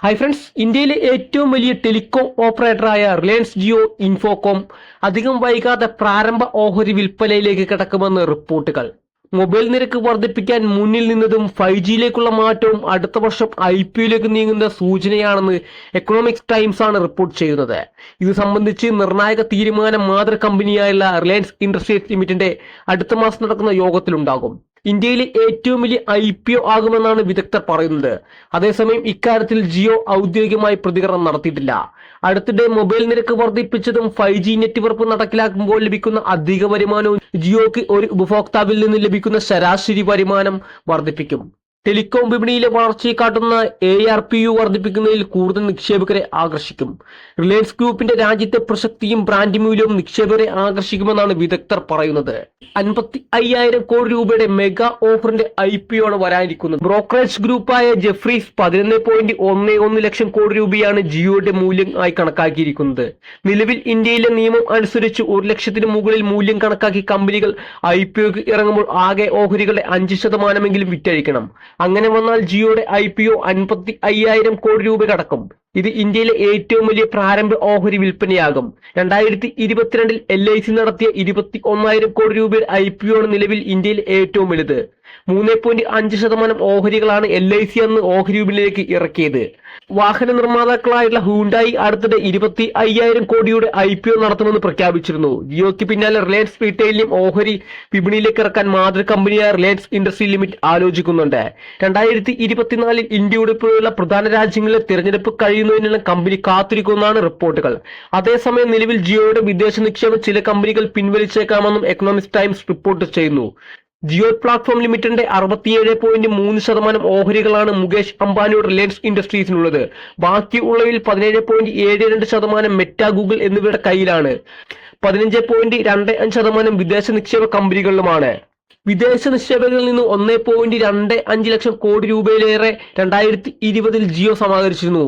Hi friends ഇന്ത്യയിലെ ഏറ്റവും വലിയ ടെലികോം ഓപ്പറേറ്ററായ റിലയൻസ് ജിയോ ഇൻഫോകോം അധികം വൈകാതെ പ്രാരംഭ ഓഹരി വിൽപ്പനയിലേക്ക് കിടക്കുമെന്ന് റിപ്പോർട്ടുകൾ. മൊബൈൽ നിരക്ക് വർദ്ധിപ്പിക്കാൻ മുന്നിൽ നിന്നതും ഫൈവ് ജിയിലേക്കുള്ള മാറ്റവും അടുത്ത വർഷം ഐ പി ഒയിലേക്ക് നീങ്ങുന്ന സൂചനയാണെന്ന് എക്കണോമിക്സ് ടൈംസ് ആണ് റിപ്പോർട്ട് ചെയ്യുന്നത്. ഇത് സംബന്ധിച്ച് നിർണായക തീരുമാനം മാതൃ കമ്പനിയായുള്ള റിലയൻസ് ഇൻഡസ്ട്രീസ് ലിമിറ്റിന്റെ അടുത്ത മാസം നടക്കുന്ന യോഗത്തിലുണ്ടാകും. ഇന്ത്യയിലെ ഏറ്റവും വലിയ ഐ പി ഒ ആകുമെന്നാണ് വിദഗ്ധർ പറയുന്നത്. അതേസമയം ഇക്കാര്യത്തിൽ ജിയോ ഔദ്യോഗികമായി പ്രതികരണം നടത്തിയിട്ടില്ല. അടുത്തിടെ മൊബൈൽ നിരക്ക് വർദ്ധിപ്പിച്ചതും ഫൈവ് ജി നെറ്റ്വർക്ക് നടപ്പിലാക്കുമ്പോൾ ലഭിക്കുന്ന അധിക വരുമാനവും ജിയോക്ക് ഒരു ഉപഭോക്താവിൽ നിന്ന് ലഭിക്കുന്ന ശരാശരി വരുമാനം വർദ്ധിപ്പിക്കും. ടെലികോം വിപണിയിലെ വളർച്ചയെ കാട്ടുന്ന എ ആർ പി യു വർദ്ധിപ്പിക്കുന്നതിൽ കൂടുതൽ നിക്ഷേപകരെ ആകർഷിക്കും. റിലയൻസ് ഗ്രൂപ്പിന്റെ രാജ്യത്തെ പ്രസക്തിയും ബ്രാൻഡ് മൂല്യവും നിക്ഷേപകരെ ആകർഷിക്കുമെന്നാണ് വിദഗ്ധർ പറയുന്നത്. അൻപത്തി അയ്യായിരം കോടി രൂപയുടെ മെഗാ ഓഫറിന്റെ ഐ പി ആണ് വരാനിരിക്കുന്നത്. ബ്രോക്കറേജ് ഗ്രൂപ്പായ ജെഫ്രീസ് പതിനൊന്ന് പോയിന്റ് ഒന്ന് ഒന്ന് ലക്ഷം കോടി രൂപയാണ് ജിയോയുടെ മൂല്യം ആയി കണക്കാക്കിയിരിക്കുന്നത്. നിലവിൽ ഇന്ത്യയിലെ നിയമം അനുസരിച്ച് ഒരു ലക്ഷത്തിന് മുകളിൽ മൂല്യം കണക്കാക്കി കമ്പനികൾ ഐ പി ഒക്ക് ഇറങ്ങുമ്പോൾ ആകെ ഓഹരികളുടെ അഞ്ച് ശതമാനമെങ്കിലും വിറ്റഴിക്കണം. അങ്ങനെ വന്നാൽ ജിയോയുടെ ഐ പി ഒ അൻപത്തി അയ്യായിരം കോടി രൂപ കടക്കും. ഇത് ഇന്ത്യയിലെ ഏറ്റവും വലിയ പ്രാരംഭ ഓഹരി വിൽപ്പനയാകും. രണ്ടായിരത്തി ഇരുപത്തിരണ്ടിൽ എൽ ഐ സി നടത്തിയ ഇരുപത്തി ഒന്നായിരം കോടി രൂപയുടെ ഐ പി ഒ ആണ് നിലവിൽ ഇന്ത്യയിൽ ഏറ്റവും വലുത്. മൂന്ന് പോയിന്റ് അഞ്ച് ശതമാനം ഓഹരികളാണ് എൽ ഐ സി അന്ന് ഓഹരി വിപണിയിലേക്ക് ഇറക്കിയത്. വാഹന നിർമ്മാതാക്കളായുള്ള ഹൂണ്ടായി അടുത്തിടെ ഇരുപത്തി അയ്യായിരം കോടിയുടെ ഐ പി ഒ നടത്തുമെന്ന് പ്രഖ്യാപിച്ചിരുന്നു. ജിയോയ്ക്ക് പിന്നാലെ റിലയൻസ് റീറ്റെയിലും ഓഹരി വിപണിയിലേക്ക് ഇറക്കാൻ മാതൃ കമ്പനിയായ റിലയൻസ് ഇൻഡസ്ട്രി ലിമിറ്റ് ആലോചിക്കുന്നുണ്ട്. രണ്ടായിരത്തി ഇരുപത്തിനാലിൽ ഇന്ത്യയുടെ പോലുള്ള പ്രധാന രാജ്യങ്ങളിലെ തിരഞ്ഞെടുപ്പ് കഴിയുന്നതിനുള്ള കമ്പനി കാത്തിരിക്കുമെന്നാണ് റിപ്പോർട്ടുകൾ. അതേസമയം നിലവിൽ ജിയോയുടെ വിദേശ നിക്ഷേപം ചില കമ്പനികൾ പിൻവലിച്ചേക്കാമെന്നും എക്കണോമിക്സ് ടൈംസ് റിപ്പോർട്ട് ചെയ്യുന്നു. ജിയോ പ്ലാറ്റ്ഫോം ലിമിറ്റഡിന്റെ അറുപത്തിയേഴ് പോയിന്റ് മൂന്ന് ശതമാനം ഓഹരികളാണ് മുകേഷ് അംബാനിയുടെ റിലയൻസ് ഇൻഡസ്ട്രീസിനുള്ളത്. ബാക്കി ഉള്ളവയിൽ പതിനേഴ് പോയിന്റ് ഏഴ് രണ്ട് ശതമാനം മെറ്റ ഗൂഗിൾ എന്നിവയുടെ കയ്യിലാണ്. പതിനഞ്ച് പോയിന്റ് രണ്ട് അഞ്ച് ശതമാനം വിദേശ നിക്ഷേപ കമ്പനികളിലുമാണ്. വിദേശ നിക്ഷേപകരിൽ നിന്ന് ഒന്ന് പോയിന്റ് രണ്ട് അഞ്ച് ലക്ഷം കോടി രൂപയിലേറെ രണ്ടായിരത്തി ഇരുപതിൽ ജിയോ സമാഹരിച്ചിരുന്നു.